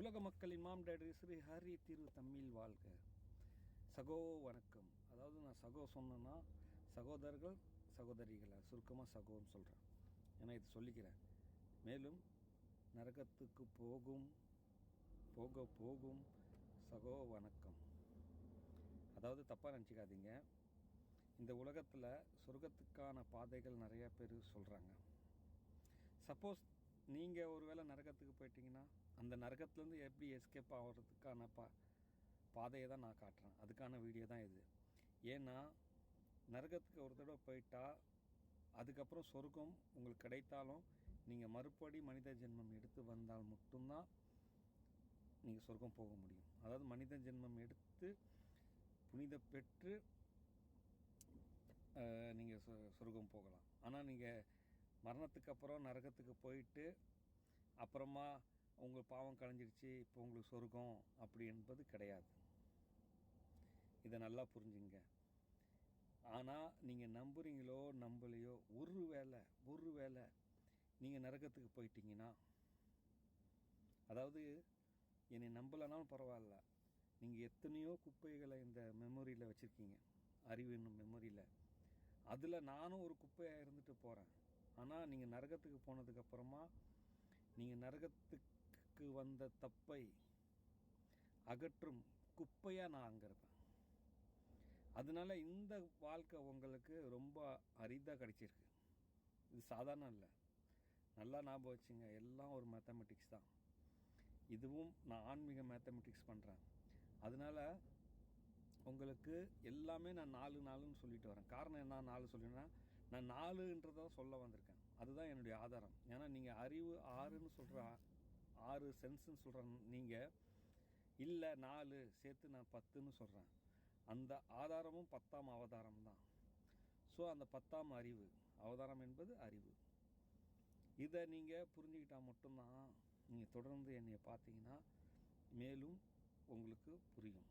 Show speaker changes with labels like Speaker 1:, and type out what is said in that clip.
Speaker 1: உலக மக்களின் mom daddy Sri Hari திரு தமிழ் வாழ்க. சகோ வணக்கம். அதாவது நான் சகோ சொன்னேன்னா சகோதரர்கள் சகோதரிகளை சுருக்கமாக சகோன்னு சொல்கிறேன் ஏன்னா இது சொல்லிக்கிறேன். மேலும் நரகத்துக்கு போகும் போக போகும் சகோ வணக்கம். அதாவது தப்பாக நினச்சிக்காதீங்க. இந்த உலகத்தில் சொர்க்கத்துக்கான பாதைகள் நிறைய பேர் சொல்கிறாங்க சப்போஸ் நீங்கள் ஒருவேளை நரகத்துக்கு போயிட்டீங்கன்னா அந்த நரகத்துலேருந்து எப்படி எஸ்கேப் ஆகிறதுக்கான பா பாதையை தான் நான் காட்டுறேன். அதுக்கான வீடியோ தான் இது. ஏன்னா நரகத்துக்கு ஒரு தடவை போயிட்டால் அதுக்கப்புறம் சொர்க்கம் உங்களுக்கு கிடைத்தாலும் நீங்கள் மறுபடி மனித ஜென்மம் எடுத்து வந்தால் மட்டும்தான் நீங்கள் சொர்க்கம் போக முடியும். அதாவது மனித ஜென்மம் எடுத்து புனித பெற்று நீங்கள் சொ சொர்க்கம் போகலாம். ஆனால் நீங்கள் மரணத்துக்கு அப்புறம் நரகத்துக்கு போயிட்டு அப்புறமா உங்கள் பாவம் கலைஞ்சிருச்சு இப்போ உங்களுக்கு சொர்க்கம் அப்படி என்பது கிடையாது. இதை நல்லா புரிஞ்சுங்க. ஆனால் நீங்கள் நம்புறீங்களோ நம்பலையோ ஒரு வேலை ஒரு வேலை நீங்கள் நரகத்துக்கு போயிட்டீங்கன்னா அதாவது என்னை நம்பலைனாலும் பரவாயில்ல. நீங்கள் எத்தனையோ குப்பைகளை இந்த மெமரியில் வச்சுருக்கீங்க. அறிவு என்னும் மெமரியில் அதில் நானும் ஒரு குப்பையாக இருந்துட்டு போகிறேன் ஆனால் நீங்கள் நரகத்துக்கு போனதுக்கப்புறமா நீங்கள் நரகத்துக்கு வந்த தப்பை அகற்றும் குப்பையாக நான் அங்கே இருப்பேன் அதனால இந்த வாழ்க்கை உங்களுக்கு ரொம்ப அரிதாக கிடைச்சிருக்கு. இது சாதாரணம் இல்லை. நல்லா ஞாபகம் வச்சுங்க. எல்லாம் ஒரு மேத்தமெட்டிக்ஸ் தான். இதுவும் நான் ஆன்மீக மேத்தமெட்டிக்ஸ் பண்ணுறேன் அதனால் உங்களுக்கு எல்லாமே நான் நாலு நாளுன்னு சொல்லிட்டு வரேன். காரணம் என்ன? நாலு சொல்லினா நான் நாலுன்றதான் சொல்ல வந்திருக்கேன். அதுதான் என்னுடைய ஆதாரம். ஏன்னா நீங்கள் அறிவு ஆறுன்னு சொல்கிற ஆறு சென்ஸ்ன்னு சொல்கிற நீங்கள் இல்லை நாலு சேர்த்து நான் பத்துன்னு சொல்கிறேன் அந்த ஆதாரமும் பத்தாம் அவதாரம் தான். ஸோ அந்த பத்தாம் அறிவு அவதாரம் என்பது அறிவு. இதை நீங்கள் புரிஞ்சுக்கிட்டால் மட்டும்தான் நீங்கள் தொடர்ந்து என்னை பார்த்தீங்கன்னா மேலும் உங்களுக்கு புரியும்.